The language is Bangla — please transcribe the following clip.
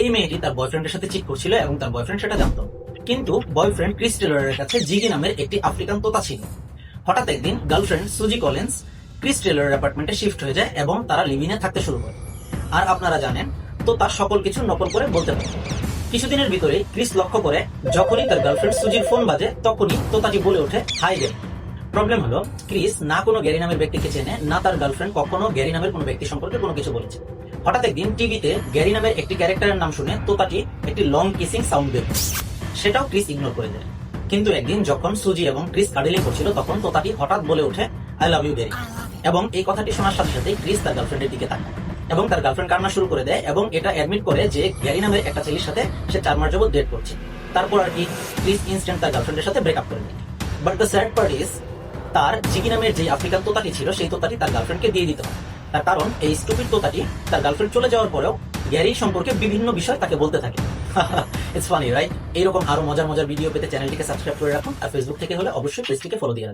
এই মেয়েটি তার বয়ফ্রেন্ডের সাথে চিট করছিল এবং তার বয়ফ্রেন্ড সেটা জানতো। কিন্তু বয়ফ্রেন্ড ক্রিস টেলরের কাছে জিগি নামের একটি আফ্রিকান তোতা ছিল। হঠাৎ একদিন গার্লফ্রেন্ড সুজি কলেন্স ক্রিস টেলরের অ্যাপার্টমেন্টে শিফট হয়ে যায় এবং তারা লিভিনে থাকতে শুরু করে। আর আপনারা জানেন তো তার সকল কিছু নকল করে বলতে পারে। কিছুদিনের ভিতরে ক্রিস লক্ষ্য করে, যখনই তার গার্লফ্রেন্ড সুজির ফোন বাজে, তখনই তোতাটি বলে ওঠে, হাই গ্যারি প্রবলেম হলো, ক্রিস না কোনো গ্যারি নামের ব্যক্তিকে চেনে, না তার গার্লফ্রেন্ড কখনো গ্যারি নামের কোনো ব্যক্তি সম্পর্কে কোনো কিছু বলেছে। হঠাৎ একদিন টিভিতে গ্যারি নামের একটি ক্যারেক্টারের নাম শুনে তোতাটি একটি লং কিসিং সাউন্ড বের সেটাও ক্রিস ইগনোর করে দেয়। কিন্তু একদিন যখন সুজি এবং ক্রিস কাডিলিং করছিল, তখন তোতাটি হঠাৎ বলে ওঠে আই লাভ ইউ গ্যারি এবং এই কথাটি শোনার সাথে সাথে ক্রিস তার গার্লফ্রেন্ডের দিকে তাকায় এবং তার গার্লফ্রেন্ড কান্না শুরু করে দেয় এবং এটা অ্যাডমিট করে যে গ্যারি নামের একটা ছেলের সাথে সে চার মাস যাবত ডেট করছে। তারপর আর কি ক্রিস ইনস্ট্যান্ট তার গার্লফ্রেন্ডের সাথে ব্রেকআপ করে নেয়। But the sad part is তার জিগি নামের যে আফ্রিকান তোতাটি ছিল, সেই তোতাটি তার গার্লফ্রেন্ডকে দিয়ে দিতে হয়। তার কারণ এই স্টুপিড তোতাটি তার গার্লফ্রেন্ড চলে যাওয়ার পরেও গ্যারি সম্পর্কে বিভিন্ন বিষয় তাকে বলতে থাকে। ইটস ফানি রাইট এইরকম আরও মজার মজার ভিডিও পেতে চ্যানেলটিকে সাবস্ক্রাইব করে রাখুন আর ফেসবুক থেকে হলে অবশ্যই পেজটিকে ফলো দিয়ে রাখুন।